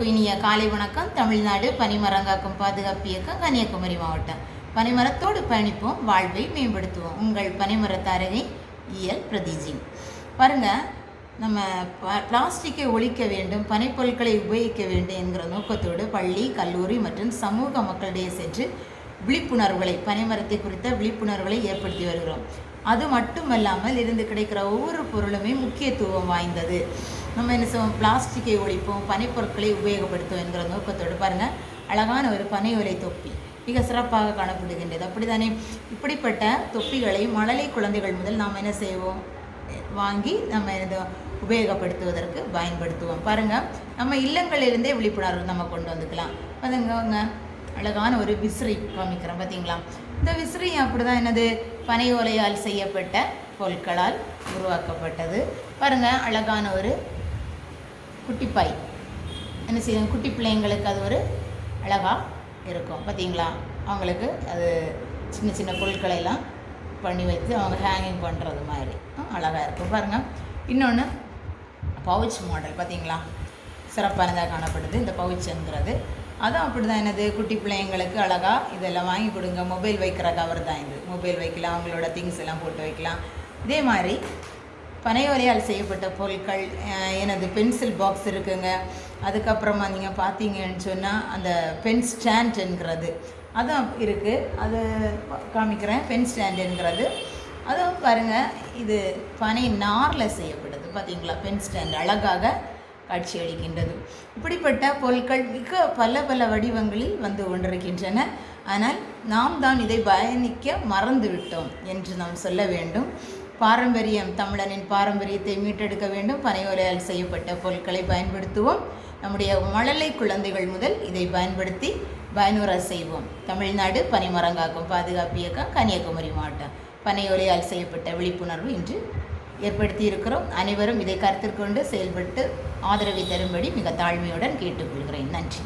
எல்லோருக்கும் இனிய காலை வணக்கம். தமிழ்நாடு பனிமரங்காக்கும் பாதுகாப்பு இயக்கம் கன்னியாகுமரி மாவட்டம். பனைமரத்தோடு பயணிப்போம். வாழ்வை மேம்படுத்துவோம். உங்கள் பனைமர தாரகை இயல் பிரதீஜி பாருங்க நம்ம ப- பிளாஸ்டிக்கை ஒழிக்க வேண்டும் பனைப்பொருட்களை உபயோகிக்க வேண்டும் என்கிற நோக்கத்தோடு பள்ளி கல்லூரி மற்றும் சமூக மக்களிடையே சென்று விழிப்புணர்வுகளை பனைமரத்தை குறித்த விழிப்புணர்வுகளை ஏற்படுத்தி வருகிறோம். அது மட்டுமல்லாமல் இருந்து கிடைக்கிற ஒவ்வொரு பொருளுமே முக்கியத்துவம் வாய்ந்தது. நம்ம என்ன செய்வோம்? பிளாஸ்டிக்கை ஒழிப்போம் பனைப்பொருட்களை உபயோகப்படுத்துவோம் என்கிற நோக்கத்தோடு பாருங்கள் அழகான ஒரு பனை ஓலை தொப்பி. மிக சிறப்பாக காணப்படுகின்றது. அப்படித்தானே? இப்படிப்பட்ட தொப்பிகளை மழலை குழந்தைகள் முதல் நாம் என்ன செய்வோம்? வாங்கி நம்ம இதை உபயோகப்படுத்துவதற்கு பயன்படுத்துவோம். பாருங்கள் நம்ம இல்லங்களிலிருந்தே விழிப்புணர்வு நம்ம கொண்டு வந்துக்கலாம். அதுங்க அழகான ஒரு விசிறி காமிக்கிறோம் பார்த்தீங்களா இந்த விசிறி அப்படிதான் என்னது? பனை ஓலையால் செய்யப்பட்ட பொருட்களால் உருவாக்கப்பட்டது. பாருங்கள் அழகான ஒரு குட்டிப்பாய். என்ன செய்யும்? குட்டி பிள்ளைங்களுக்கு அது ஒரு அழகாக இருக்கும் பார்த்தீங்களா அவங்களுக்கு அது சின்ன சின்ன பொருட்களை எல்லாம் பண்ணி வைத்து அவங்க ஹேங்கிங் பண்ணுறது மாதிரி. அழகாக இருக்கும் பாருங்கள் இன்னொன்று பவுச் மாடல் பார்த்தீங்களா சிறப்பானதாக காணப்படுது. இந்த பவுச்சுங்கிறது அதுவும் அப்படி தான் என்னது? குட்டி பிள்ளைங்களுக்கு அழகாக இதெல்லாம் வாங்கி கொடுங்க. மொபைல் வைக்கிற கவர் தான் இது. மொபைல் வைக்கலாம். அவங்களோட திங்ஸ் எல்லாம் போட்டு வைக்கலாம். இதே மாதிரி பனையோலையால் செய்யப்பட்ட பொருட்கள் எனது பென்சில் பாக்ஸ் இருக்குங்க. அதுக்கப்புறமா நீங்கள் பார்த்தீங்கன்னு சொன்னால் அந்த பென் ஸ்டாண்ட்ங்கிறது அதுவும் இருக்குது அது காமிக்கிறேன். பென் ஸ்டாண்டுங்கிறது அதுவும் பாருங்கள் இது பனை நாரில் செய்யப்படுது. பார்த்தீங்களா? பென் ஸ்டாண்ட் அழகாக காட்சியளிக்கின்றது. இப்படிப்பட்ட பொருட்கள் மிக பல பல வடிவங்களில் வந்து கொண்டிருக்கின்றன ஆனால் நாம் தான் இதை பயணிக்க மறந்துவிட்டோம் என்று நாம் சொல்ல வேண்டும். பாரம்பரியம் தமிழனின் பாரம்பரியத்தை மீட்டெடுக்க வேண்டும். பனையோலையால் செய்யப்பட்ட பொருட்களை பயன்படுத்துவோம். நம்முடைய மழலை குழந்தைகள் முதல் இதை பயன்படுத்தி பயனுற செய்வோம். தமிழ்நாடு பனிமரங்காக்கும் பாதுகாப்பு இயக்கம் கன்னியாகுமரி மாவட்டம். பனையோலையால் செய்யப்பட்ட விழிப்புணர்வு இன்று ஏற்படுத்தி இருக்கிறோம் அனைவரும் இதை கருத்தில் கொண்டு செயல்பட்டு ஆதரவை தரும்படி மிக தாழ்மையுடன் கேட்டுக்கொள்கிறேன். நன்றி.